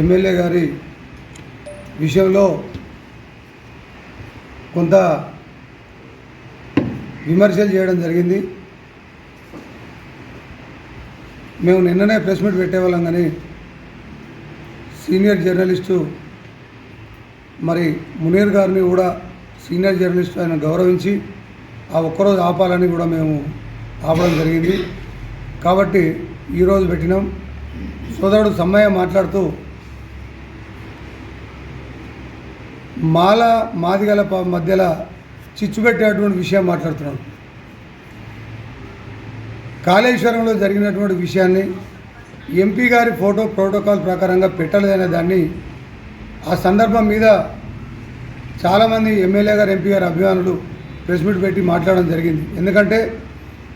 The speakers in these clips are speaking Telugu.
ఎమ్మెల్యే గారి విషయంలో కొంత విమర్శలు చేయడం జరిగింది. మేము నిన్ననే ప్రెస్ మీట్ పెట్టేవాళ్ళం కానీ సీనియర్ జర్నలిస్టు మరి మునీర్ గారిని కూడా సీనియర్ జర్నలిస్ట్ ఆయన గౌరవించి ఆ ఒక్కరోజు ఆపాలని కూడా మేము ఆపడం జరిగింది. కాబట్టి ఈరోజు పెట్టినాం. సోదరుడు సమ్మయ్య మాట్లాడుతూ మాల మాదిగల మధ్యలో చిచ్చు పెట్టేటువంటి విషయం మాట్లాడుతున్నాడు. కాళేశ్వరంలో జరిగినటువంటి విషయాన్ని ఎంపీ గారి ఫోటో ప్రోటోకాల్ ప్రకారంగా పెట్టలేదనే దాన్ని ఆ సందర్భం మీద చాలామంది ఎమ్మెల్యే గారు ఎంపీ గారు అభిమానులు ప్రెస్ మీట్ పెట్టి మాట్లాడడం జరిగింది. ఎందుకంటే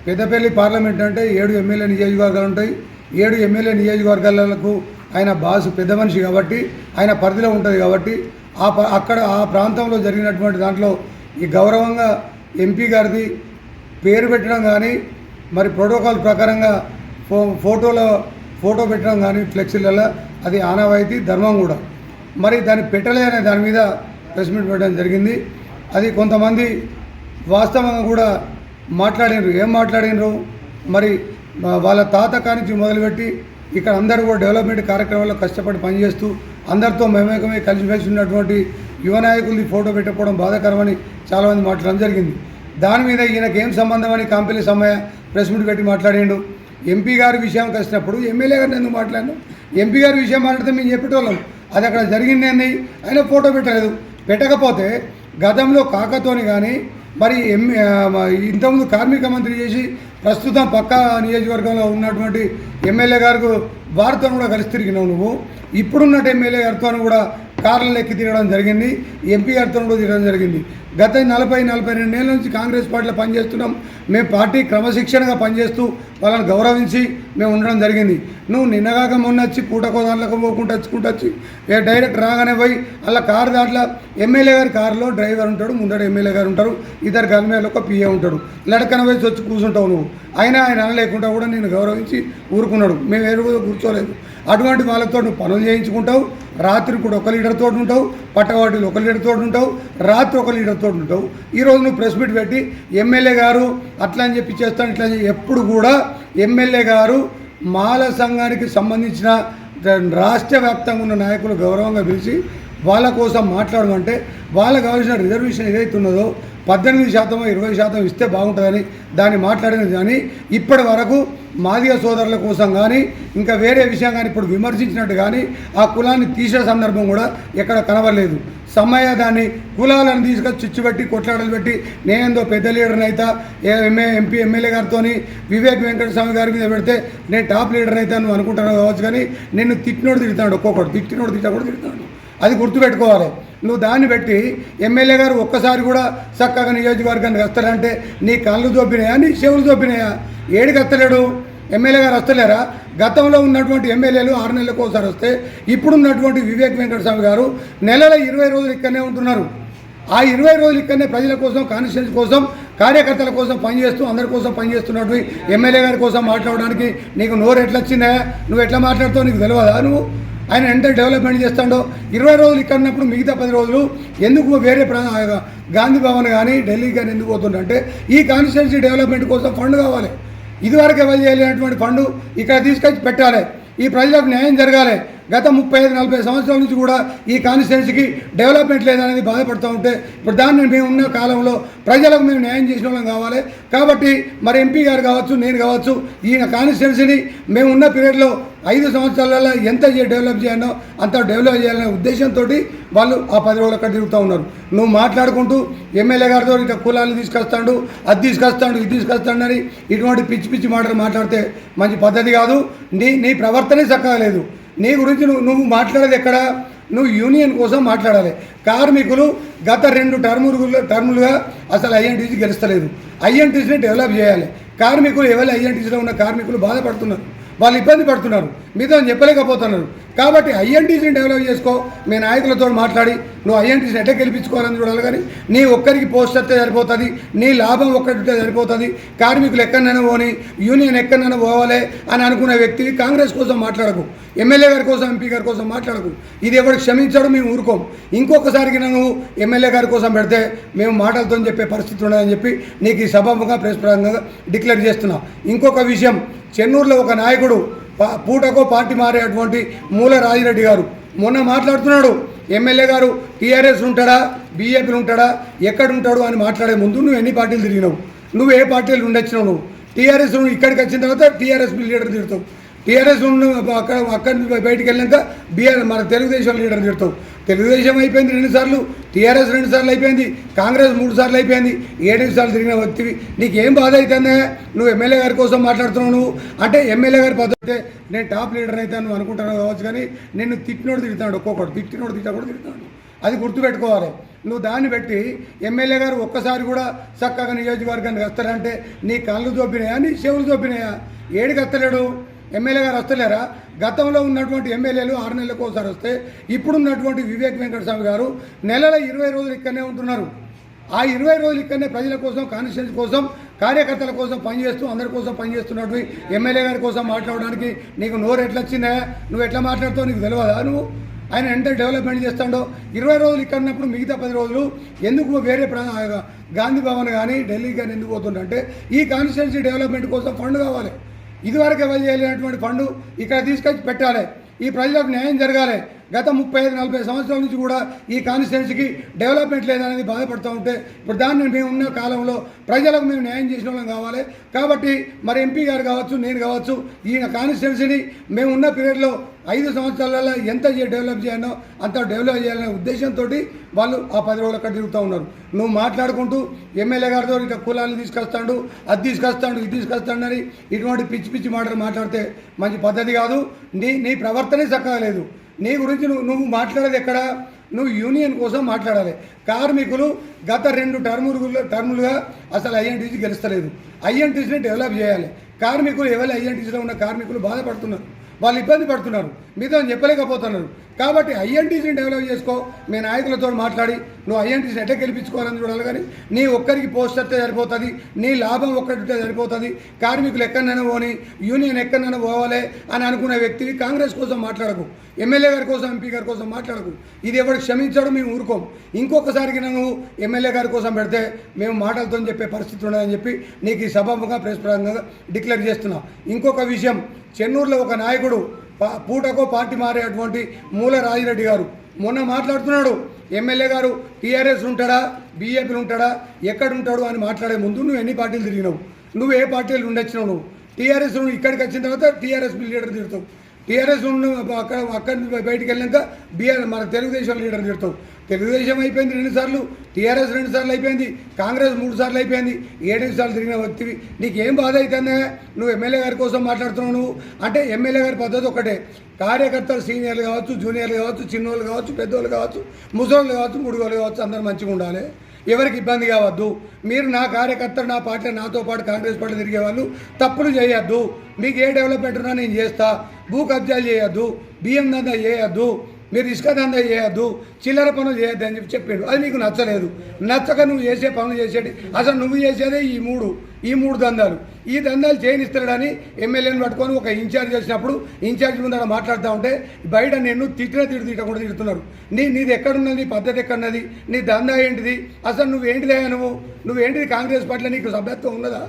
పెద్దపల్లి పార్లమెంట్ అంటే ఏడు ఎమ్మెల్యే నియోజకవర్గాలు ఉంటాయి. ఏడు ఎమ్మెల్యే నియోజకవర్గాలకు ఆయన బాసు పెద్ద మనిషి కాబట్టి ఆయన పరిధిలో ఉంటుంది కాబట్టి ఆ ప- అక్కడ ఆ ప్రాంతంలో జరిగినటువంటి దాంట్లో ఈ గౌరవంగా ఎంపీ గారిది పేరు పెట్టడం కానీ మరి ప్రోటోకాల్ ప్రకారంగా ఫో ఫోటోలో ఫోటో పెట్టడం కానీ ఫ్లెక్సీలలో అది ఆనవాయితీ ధర్మం కూడా. మరి దాన్ని పెట్టలే అనే దాని మీద ప్రెస్ మీట్ పెట్టడం జరిగింది. అది కొంతమంది వాస్తవంగా కూడా మాట్లాడినరు. ఏం మాట్లాడినరు? మరి వాళ్ళ తాత కానించి మొదలుపెట్టి ఇక్కడ అందరూ కూడా డెవలప్మెంట్ కార్యక్రమాల్లో కష్టపడి పనిచేస్తూ అందరితో మేమేకమై కలిసిమెలిసి ఉన్నటువంటి యువ నాయకుల్ని ఫోటో పెట్టకపోవడం బాధాకరమని చాలామంది మాట్లాడడం జరిగింది. దాని మీద ఈయనకి ఏం సంబంధం అని కంపెనీ సమయ ప్రెస్ మీట్ పెట్టి మాట్లాడిండు. ఎంపీ గారి విషయం కలిసినప్పుడు ఎమ్మెల్యే గారిని ఎందుకు మాట్లాడినాం? ఎంపీ గారి విషయం మాట్లాడితే మేము చెప్పేటోళ్ళం. అది అక్కడ జరిగింది అని ఆయన ఫోటో పెట్టలేదు. పెట్టకపోతే గతంలో కాకతోని కానీ మరి ఎంఏ ఇంతకుముందు కార్మిక మంత్రి చేసి ప్రస్తుతం పక్క నియోజకవర్గంలో ఉన్నటువంటి ఎమ్మెల్యే గారు వారితో కూడా కలిసి తిరిగినావు నువ్వు. ఇప్పుడున్నట్టు ఎమ్మెల్యే గారితో కూడా కార్లు ఎక్కి తిరగడం జరిగింది ఎంపీ గారితో కూడా తిరగడం జరిగింది. గత నలభై నలభై రెండేళ్ళ నుంచి కాంగ్రెస్ పార్టీలో పనిచేస్తున్నాం. మేము పార్టీ క్రమశిక్షణగా పనిచేస్తూ వాళ్ళని గౌరవించి మేము ఉండడం జరిగింది. నువ్వు నిన్నగాక మొన్న వచ్చి పూటకో దాంట్లోకి పోకుండా వచ్చుకుంటూ వచ్చి ఏ డైరెక్ట్ రాగానే పోయి అలా కారు దాంట్లో ఎమ్మెల్యే గారి కారులో డ్రైవర్ ఉంటాడు ముందర ఎమ్మెల్యే గారు ఉంటారు ఇద్దరు గన్మేలు ఒక పిఏ ఉంటాడు లడకన వయసు వచ్చి కూర్చుంటావు నువ్వు. అయినా ఆయన అనలేకుండా కూడా నేను గౌరవించి ఊరుకున్నాడు. మేము ఎరుగు కూర్చోలేదు. అటువంటి వాళ్ళతో నువ్వు పనులు చేయించుకుంటావు. రాత్రి కూడా ఒక లీటర్ తోటి ఉంటావు. పట్టవాటిలో ఒక లీటర్ తోటి ఉంటావు. రాత్రి ఒక లీటర్ తోటి ఉంటావు. ఈరోజు నువ్వు ప్రెస్ మీట్ పెట్టి ఎమ్మెల్యే గారు అట్లా అని చెప్పి చేస్తాను ఇట్లా అని చెప్పి ఎప్పుడు కూడా ఎమ్మెల్యే గారు మాల సంఘానికి సంబంధించిన రాష్ట్ర వ్యాప్తంగా ఉన్న నాయకులు గౌరవంగా పిలిచి వాళ్ళ కోసం మాట్లాడమంటే వాళ్ళకు కావాల్సిన రిజర్వేషన్ ఏదైతే ఉన్నదో పద్దెనిమిది శాతం ఇరవై శాతం ఇస్తే బాగుంటుందని దాన్ని మాట్లాడినది కానీ ఇప్పటి వరకు మాదిగ సోదరుల కోసం కానీ ఇంకా వేరే విషయం కానీ ఇప్పుడు విమర్శించినట్టు కానీ ఆ కులాన్ని తీసే సందర్భం కూడా ఎక్కడ కనబడలేదు. సమయ దాన్ని కులాలను తీసుకొని చిచ్చుపెట్టి కొట్లాడలు పెట్టి నేనేందో పెద్ద లీడర్ని అయితే ఎంఏ ఎంపీ ఎమ్మెల్యే గారితో వివేక్ వెంకటస్వామి గారి మీద పెడితే నేను టాప్ లీడర్ అయితే నువ్వు అనుకుంటున్నావు కావచ్చు కానీ నిన్ను తిట్టినోడు తిడతాడు ఒక్కొక్కడు. తిట్టినోడు తిట్టా కూడా తిడతాడు. అది గుర్తుపెట్టుకోవాలి. నువ్వు దాన్ని పెట్టి ఎమ్మెల్యే గారు ఒక్కసారి కూడా చక్కగా నియోజకవర్గానికి వస్తారంటే నీ కళ్ళు దొబ్బినాయా నీ చెవులు దొబ్బినాయా? ఏడికి వస్తలేడు? ఎమ్మెల్యే గారు వస్తలేరా? గతంలో ఉన్నటువంటి ఎమ్మెల్యేలు ఆరు నెలలకు ఒకసారి వస్తే ఇప్పుడున్నటువంటి వివేక్ వెంకటస్వామి గారు నెలలో ఇరవై రోజులు ఇక్కడనే ఉంటున్నారు. ఆ ఇరవై రోజులు ఇక్కడనే ప్రజల కోసం కాన్స్టిట్యూన్స్ కోసం కార్యకర్తల కోసం పనిచేస్తూ అందరి కోసం పనిచేస్తున్నట్టు ఎమ్మెల్యే గారి కోసం మాట్లాడడానికి నీకు నోరు ఎట్లా వచ్చిందా నువ్వు ఎట్లా మాట్లాడుతావు? నీకు తెలియదా నువ్వు? ఆయన ఎంత డెవలప్మెంట్ చేస్తాడో ఇరవై రోజులు ఇక్కడ ఉన్నప్పుడు మిగతా పది రోజులు ఎందుకు వేరే ప్రా గాంధీ భవన్ కానీ ఢిల్లీ కానీ ఎందుకు పోతుందంటే ఈ కాన్స్టిట్యున్సీ డెవలప్మెంట్ కోసం ఫండ్ కావాలి. ఇదివరకు ఎవరు చేయలేనటువంటి ఫండ్ ఇక్కడ తీసుకొచ్చి పెట్టాలి. ఈ ప్రజలకు న్యాయం జరగాలి. గత ముప్పై ఐదు నలభై సంవత్సరాల నుంచి కూడా ఈ కాన్స్టిట్యున్సీకి డెవలప్మెంట్ లేదనేది బాధపడుతూ ఉంటే ఇప్పుడు దాన్ని మేము ఉన్న కాలంలో ప్రజలకు మేము న్యాయం చేసిన వాళ్ళం కావాలి. కాబట్టి మరి ఎంపీ గారు కావచ్చు నేను కావచ్చు ఈయన కాన్స్టిట్యున్సీని మేము ఉన్న పీరియడ్లో ఐదు సంవత్సరాలలో ఎంత డెవలప్ చేయాలో అంత డెవలప్ చేయాలనే ఉద్దేశంతో వాళ్ళు ఆ పది రోజులు అక్కడ తిరుగుతూ ఉన్నారు. నువ్వు మాట్లాడుకుంటూ ఎమ్మెల్యే గారితో ఇంకా కులాలు తీసుకొస్తాడు అది తీసుకొస్తాడు ఇది తీసుకొస్తాడు అని ఇటువంటి పిచ్చి పిచ్చి మాటలు మాట్లాడితే మంచి పద్ధతి కాదు. నీ నీ ప్రవర్తనే చక్కగా లేదు. నీ గురించి నువ్వు నువ్వు మాట్లాడేది ఎక్కడ? నువ్వు యూనియన్ కోసం మాట్లాడాలి. కార్మికులు గత రెండు టర్ములు టర్ములుగా అసలు ఐఎన్టీసీ గెలుస్తలేదు. ఐఎన్టీసీని డెవలప్ చేయాలి. కార్మికులు ఎవరు ఐఎన్టీసీలో ఉన్న కార్మికులు బాధపడుతున్నారు? వాళ్ళు ఇబ్బంది పడుతున్నారు. మీతో చెప్పలేకపోతున్నారు కాబట్టి ఐఎన్టీసీని డెవలప్ చేసుకో మీ నాయకులతో మాట్లాడి నువ్వు ఐఎన్టీసీని ఎట్లా గెలిపించుకోవాలని చూడాలి కానీ నీ ఒక్కరికి పోస్ట్ వస్తే సరిపోతుంది నీ లాభం ఒక్కటి సరిపోతుంది. కార్మికులు ఎక్కడైనా పోని యూనియన్ ఎక్కడైనా పోవాలి అని అనుకునే వ్యక్తివి కాంగ్రెస్ కోసం మాట్లాడకు. ఎమ్మెల్యే గారి కోసం ఎంపీ గారి కోసం మాట్లాడకు. ఇది ఎవరికి క్షమించడం మేము ఊరుకోం. ఇంకొకసారికి నువ్వు ఎమ్మెల్యే గారి కోసం పెడితే మేము మాటలతో చెప్పే పరిస్థితి ఉండదని చెప్పి నీకు ఈ సభముగా ప్రెస్ డిక్లేర్ చేస్తున్నాం. ఇంకొక విషయం చెన్నూరులో ఒక నాయకుడు పూటకో పార్టీ మారేటువంటి మూల రాజిరెడ్డి గారు. మొన్న మాట్లాడుతున్నాడు ఎమ్మెల్యే గారు టీఆర్ఎస్ ఉంటాడా బీజేపీలు ఉంటాడా ఎక్కడ ఉంటాడు అని మాట్లాడే ముందు నువ్వు ఎన్ని పార్టీలు తిరిగినావు? నువ్వు ఏ పార్టీలు ఉండొచ్చినావు నువ్వు? టీఆర్ఎస్ ఇక్కడికి వచ్చిన తర్వాత టీఆర్ఎస్ లీడర్ తిడతావు టీఆర్ఎస్ అక్కడ అక్కడి నుంచి బయటికి వెళ్ళాక బీఆర్ మన తెలుగుదేశం లీడర్ తిడతావు తెలుగుదేశం అయిపోయింది రెండుసార్లు టీఆర్ఎస్ రెండు సార్లు అయిపోయింది కాంగ్రెస్ మూడు సార్లు అయిపోయింది ఏడు సార్లు తిరిగిన వ్యక్తివి. నీకు ఏం బాధ అవుతుందే నువ్వు ఎమ్మెల్యే గారి కోసం మాట్లాడుతున్నావు నువ్వు. అంటే ఎమ్మెల్యే గారి పద్ధతి నేను టాప్ లీడర్ అయితే నువ్వు అనుకుంటున్నావు కావచ్చు కానీ నిన్ను తిట్టినోడు తిడతాడు ఒక్కొక్కడు తిట్టినోడు తిట్టా కూడా తిడతాడు. అది గుర్తుపెట్టుకోవాలి. నువ్వు దాన్ని పెట్టి ఎమ్మెల్యే గారు ఒక్కసారి కూడా చక్కగా నియోజకవర్గానికి వస్తారంటే నీ కళ్ళు దొబ్బినాయా నీ చెవులు దొబ్బినాయా ఏడికి వస్తలేడు? ఎమ్మెల్యే గారు వస్తలేరా? గతంలో ఉన్నటువంటి ఎమ్మెల్యేలు ఆరు నెలలకు ఒకసారి వస్తే ఇప్పుడున్నటువంటి వివేక్ వెంకటస్వామి గారు నెలల ఇరవై రోజులు ఇక్కడనే ఉంటున్నారు. ఆ ఇరవై రోజులు ఇక్కడనే ప్రజల కోసం కాన్స్టిట్యూన్స్ కోసం కార్యకర్తల కోసం పనిచేస్తూ అందరి కోసం పనిచేస్తున్నట్టు ఎమ్మెల్యే గారి కోసం మాట్లాడడానికి నీకు నోరు ఎట్లా వచ్చిందా? నువ్వు ఎట్లా మాట్లాడుతావు? నీకు తెలియదా నువ్వు ఆయన ఎంత డెవలప్మెంట్ చేస్తాడో? ఇరవై రోజులు ఇక్కడ ఉన్నప్పుడు మిగతా పది రోజులు ఎందుకు వేరే ప్రా గాంధీ భవన్ కానీ ఢిల్లీ కానీ ఎందుకు పోతుండంటే ఈ కాన్స్టిట్యున్సీ డెవలప్మెంట్ కోసం ఫండ్ కావాలి. ఇదివరకు ఎవరు చేయలేనటువంటి ఫండ్ ఇక్కడ తీసుకొచ్చి పెట్టాలి. ఈ ప్రజలకు న్యాయం జరగాలి. గత ముప్పై ఐదు నలభై సంవత్సరాల నుంచి కూడా ఈ కాన్స్టిట్యున్సీకి డెవలప్మెంట్ లేదనేది బాధపడుతూ ఉంటే ఇప్పుడు దాన్ని మేము ఉన్న కాలంలో ప్రజలకు మేము న్యాయం చేసిన వాళ్ళం కావాలి. కాబట్టి మరి ఎంపీ గారు కావచ్చు నేను కావచ్చు ఈయన కాన్స్టిట్యున్సీని మేము ఉన్న పీరియడ్లో ఐదు సంవత్సరాలలో ఎంత డెవలప్ చేయాలో అంత డెవలప్ చేయాలనే ఉద్దేశంతో వాళ్ళు ఆ పది రోజులు అక్కడ తిరుగుతూ ఉన్నారు. నువ్వు మాట్లాడుకుంటూ ఎమ్మెల్యే గారితో ఇంకా కులాలను తీసుకొస్తాడు అది తీసుకొస్తాడు ఇది తీసుకొస్తాడు అని ఇటువంటి పిచ్చి పిచ్చి మాటలు మాట్లాడితే మంచి పద్ధతి కాదు. నీ నీ ప్రవర్తనే చక్కగా లేదు. నీ గురించి నువ్వు నువ్వు మాట్లాడేది ఎక్కడ? నువ్వు యూనియన్ కోసం మాట్లాడాలి. కార్మికులు గత రెండు టర్ములు టర్ములుగా అసలు ఐఎన్టీసీ గెలుస్తలేదు. ఐఎన్టీసీని డెవలప్ చేయాలి. కార్మికులు ఎవరు ఐఎన్టీసీలో ఉన్న కార్మికులు బాధపడుతున్నారు. వాళ్ళు ఇబ్బంది పడుతున్నారు. మీతో చెప్పలేకపోతున్నారు. కాబట్టి ఐఎన్టీసీని డెవలప్ చేసుకో. మీ నాయకులతో మాట్లాడి నువ్వు ఐఎన్టీసీని ఎట్లా గెలిపించుకోవాలని చూడాలి కానీ నీ ఒక్కరికి పోస్ట్ వస్తే సరిపోతుంది నీ లాభం ఒక్కటి సరిపోతుంది. కార్మికులు ఎక్కడైనా పోని యూనియన్ ఎక్కడైనా పోవాలి అని అనుకునే వ్యక్తి కాంగ్రెస్ కోసం మాట్లాడకు. ఎమ్మెల్యే గారి కోసం ఎంపీ గారి కోసం మాట్లాడకు. ఇది ఎవరు క్షమించడం మేము ఊరుకోం. ఇంకొకసారికి నువ్వు ఎమ్మెల్యే గారి కోసం పెడితే మేము మాటలతో చెప్పే పరిస్థితి ఉండదని చెప్పి నీకు ఈ సభముగా ప్రెస్ ప్రధానంగా డిక్లేర్ చేస్తున్నాం. ఇంకొక విషయం చెన్నూరులో ఒక నాయకుడు పూటకో పార్టీ మారేటువంటి మూల రాజిరెడ్డి గారు. మొన్న మాట్లాడుతున్నాడు. ఎమ్మెల్యే గారు టీఆర్ఎస్ ఉంటాడా? బీజేపీలు ఉంటాడా? ఎక్కడ ఉంటాడు అని మాట్లాడే ముందు నువ్వు ఎన్ని పార్టీలు తిరిగినావు? నువ్వు ఏ పార్టీలు ఉండొచ్చినావు నువ్వు? టీఆర్ఎస్ నువ్వు ఇక్కడికి వచ్చిన తర్వాత టీఆర్ఎస్ లీడర్ తిడతావు. టీఆర్ఎస్ అక్కడ అక్కడి నుంచి బయటికి వెళ్ళాక బీఆర్ మన తెలుగుదేశం లీడర్ తిడతావు. తెలుగుదేశం అయిపోయింది రెండుసార్లు టీఆర్ఎస్ రెండు సార్లు అయిపోయింది కాంగ్రెస్ మూడు సార్లు అయిపోయింది ఏడెనిమిది సార్లు తిరిగిన వ్యక్తివి. నీకు ఏం బాధ అవుతుందే నువ్వు ఎమ్మెల్యే గారి కోసం మాట్లాడుతున్నావు నువ్వు. అంటే ఎమ్మెల్యే గారి పద్ధతి ఒకటే కార్యకర్తలు సీనియర్లు కావచ్చు జూనియర్లు కావచ్చు చిన్నోళ్ళు కావచ్చు పెద్దోళ్ళు కావచ్చు ముసలోళ్ళు కావచ్చు ముడుగోళ్ళు కావచ్చు అందరూ మంచిగా ఉండాలి. ఎవరికి ఇబ్బంది కావద్దు. మీరు నా కార్యకర్తలు నా పార్టీ నాతో పాటు కాంగ్రెస్ పార్టీ తిరిగే వాళ్ళు తప్పులు చేయొద్దు. మీకు ఏ డెవలప్మెంట్ ఉన్నా నేను చేస్తా. భూ కబ్జాలు చేయొద్దు. బియ్యం దందా చేయొద్దు. మీరు ఇసుక దందా చేయొద్దు చిల్లర పనులు చేయొద్దు అని చెప్పి చెప్పాడు. అది నీకు నచ్చలేదు. నచ్చక నువ్వు చేసే పనులు చేసేది అసలు నువ్వు చేసేదే ఈ మూడు ఈ మూడు దందాలు. ఈ దందాలు చేయనిస్తాడని ఎమ్మెల్యేని పట్టుకొని ఒక ఇన్ఛార్జ్ చేసినప్పుడు ఇన్ఛార్జ్ ముందర మాట్లాడుతూ ఉంటే బయట నిన్ను తిట్టిన తిట్టు తిట్టకుండా తిడుతున్నారు. నీ నీది ఎక్కడున్నది? నీ పద్ధతి ఎక్కడున్నది? నీ దందా ఏంటిది? అసలు నువ్వేంటిదే నువ్వు? నువ్వేంటిది కాంగ్రెస్ పార్టీలో నీకు సభ్యత్వం ఉన్నదా?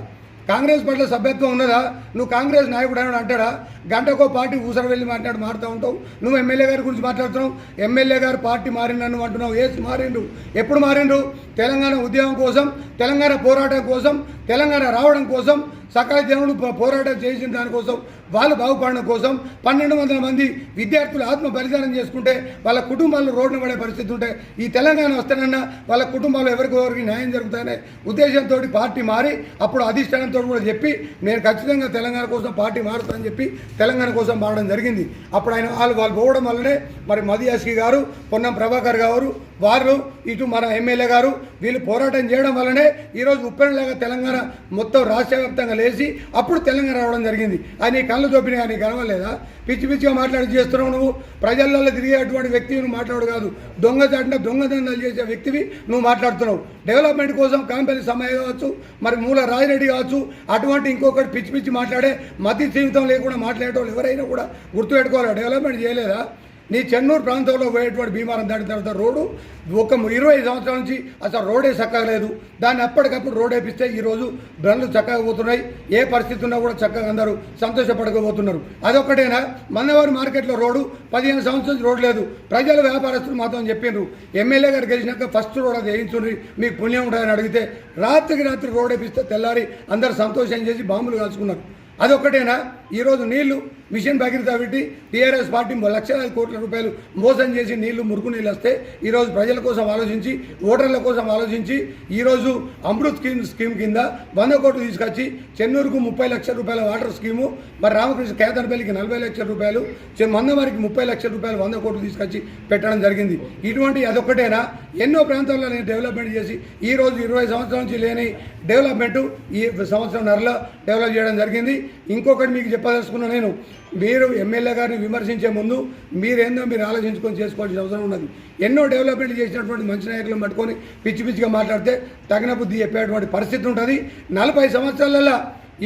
కాంగ్రెస్ పట్ల సభ్యత్వం ఉన్నదా? నువ్వు కాంగ్రెస్ నాయకుడు అని అంటాడా? గంటకో పార్టీ ఊసర వెళ్ళి మాట్లాడు మారుతూ ఉంటావు? నువ్వు ఎమ్మెల్యే గారి గురించి మాట్లాడుతున్నావు? ఎమ్మెల్యే గారు పార్టీ మారిండను అంటున్నావు. ఏసి మారిండు ఎప్పుడు మారిండు తెలంగాణ ఉద్యమం కోసం తెలంగాణ పోరాటం కోసం తెలంగాణ రావడం కోసం సకల జనులు పోరాటం చేసిన దానికోసం వాళ్ళు బాగుపడడం కోసం పన్నెండు వందల మంది విద్యార్థులు ఆత్మ బలిదానం చేసుకుంటే వాళ్ళ కుటుంబాలు రోడ్డు పడే పరిస్థితి ఉంటే ఈ తెలంగాణ వస్తానన్నా వాళ్ళ కుటుంబాలు ఎవరికి ఎవరికి న్యాయం జరుగుతాయనే ఉద్దేశంతో పార్టీ మారి అప్పుడు అధిష్టానంతో కూడా చెప్పి నేను ఖచ్చితంగా తెలంగాణ కోసం పార్టీ మారుతానని చెప్పి తెలంగాణ కోసం మారడం జరిగింది. అప్పుడు ఆయన వాళ్ళు వాళ్ళు పోవడం వల్లనే మరి మదియాస్కి గారు పొన్నం ప్రభాకర్ గారు వారు ఇటు మన ఎమ్మెల్యే గారు వీళ్ళు పోరాటం చేయడం వల్లనే ఈరోజు ఉప్పెనలాగా తెలంగాణ మొత్తం రాష్ట్ర వ్యాప్తంగా లేచి అప్పుడు తెలంగాణ రావడం జరిగింది. అని కళ్ళు దొప్పినా కానీ కనవలేదా పిచ్చి పిచ్చిగా మాట్లాడి చేస్తున్నావు నువ్వు. ప్రజలలో తిరిగేటువంటి వ్యక్తివి నువ్వు మాట్లాడు కాదు. దొంగచాటిన దొంగదండాలు చేసే వ్యక్తివి నువ్వు మాట్లాడుతున్నావు. డెవలప్మెంట్ కోసం కాంపల్లి సమయ కావచ్చు మరి మూల రాజిరెడ్డి కావచ్చు అటువంటి ఇంకొకటి పిచ్చి పిచ్చి మాట్లాడే మతి జీవితం లేకుండా మాట్లాడేటోళ్ళు ఎవరైనా కూడా గుర్తుపెట్టుకోవాలి? డెవలప్మెంట్ చేయలేదా? నీ చెన్నూరు ప్రాంతంలో పోయేటువంటి భీమారం దాటిన తర్వాత రోడ్డు ఒక ఇరవై సంవత్సరాల నుంచి అసలు రోడే చక్కగా లేదు. దాన్ని అప్పటికప్పుడు రోడ్ వేపిస్తే ఈరోజు బండ్లు చక్కగా పోతున్నాయి. ఏ పరిస్థితి ఉన్నా కూడా చక్కగా అందరూ సంతోషపడకపోతున్నారు. అదొకటేనా మన్నవారి మార్కెట్లో రోడ్డు పదిహేను సంవత్సరాలు రోడ్ లేదు. ప్రజలు వ్యాపారస్తులు మాత్రం చెప్పిండ్రు ఎమ్మెల్యే గారు గెలిచినాక ఫస్ట్ రోడ్ అది వేయించుండ్రి మీకు పుణ్యం ఉంటుందని అడిగితే రాత్రికి రాత్రి రోడ్ వేపిస్తే తెల్లారి అందరూ సంతోషం చేసి బాంబులు కాల్చుకున్నారు. అదొకటేనా ఈరోజు నీళ్ళు మిషన్ భగీరథ పెట్టి టీఆర్ఎస్ పార్టీ లక్షలాది కోట్ల రూపాయలు మోసం చేసి నీళ్ళు మురుకు నీళ్ళు వస్తే ఈరోజు ప్రజల కోసం ఆలోచించి ఓటర్ల కోసం ఆలోచించి ఈరోజు అమృత్ స్కీమ్ స్కీమ్ కింద వంద కోట్లు తీసుకొచ్చి చెన్నూరుకు ముప్పై లక్షల రూపాయల వాటర్ స్కీము మరి రామకృష్ణ కేతనపల్లికి నలభై లక్షల రూపాయలు మందమారికి ముప్పై లక్షల రూపాయలు వంద కోట్లు తీసుకొచ్చి పెట్టడం జరిగింది. ఇటువంటి అదొక్కటేనా? ఎన్నో ప్రాంతాల్లో నేను డెవలప్మెంట్ చేసి ఈ రోజు ఇరవై సంవత్సరాల నుంచి లేని డెవలప్మెంట్ ఈ సంవత్సరం నరలో డెవలప్ చేయడం జరిగింది. ఇంకొకటి మీకు చెప్పదలుచుకున్నా నేను మీరు ఎమ్మెల్యే గారిని విమర్శించే ముందు మీరేందో మీరు ఆలోచించుకొని చేసుకోవాల్సిన అవసరం ఉన్నది. ఎన్నో డెవలప్మెంట్ చేసినటువంటి మంచి నాయకులను పట్టుకొని పిచ్చి పిచ్చిగా మాట్లాడితే తగిన బుద్ధి చెప్పేటువంటి పరిస్థితి ఉంటుంది. నలభై సంవత్సరాలలో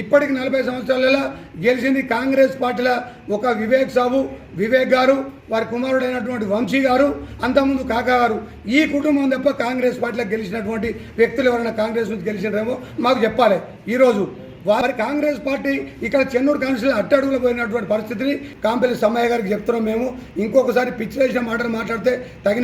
ఇప్పటికి నలభై సంవత్సరాలలో గెలిచింది కాంగ్రెస్ పార్టీల ఒక వివేక్ సాబు వివేక్ గారు వారి కుమారుడైనటువంటి వంశీ గారు అంతకుముందు కాకా గారు. ఈ కుటుంబం తప్ప కాంగ్రెస్ పార్టీలో గెలిచినటువంటి వ్యక్తులు ఎవరైనా కాంగ్రెస్ నుంచి గెలిచినారేమో మాకు చెప్పాలి. ఈరోజు వారి కాంగ్రెస్ పార్టీ ఇక్కడ చెన్నూరు కాన్స్టిట్యూషన్ అట్టడుగులో పోయినటువంటి పరిస్థితిని కాంపల్లి సమ్మయ్య గారికి చెప్తున్నాం మేము. ఇంకొకసారి పిచ్చి వేసిన మాటలు మాట్లాడితే తగిన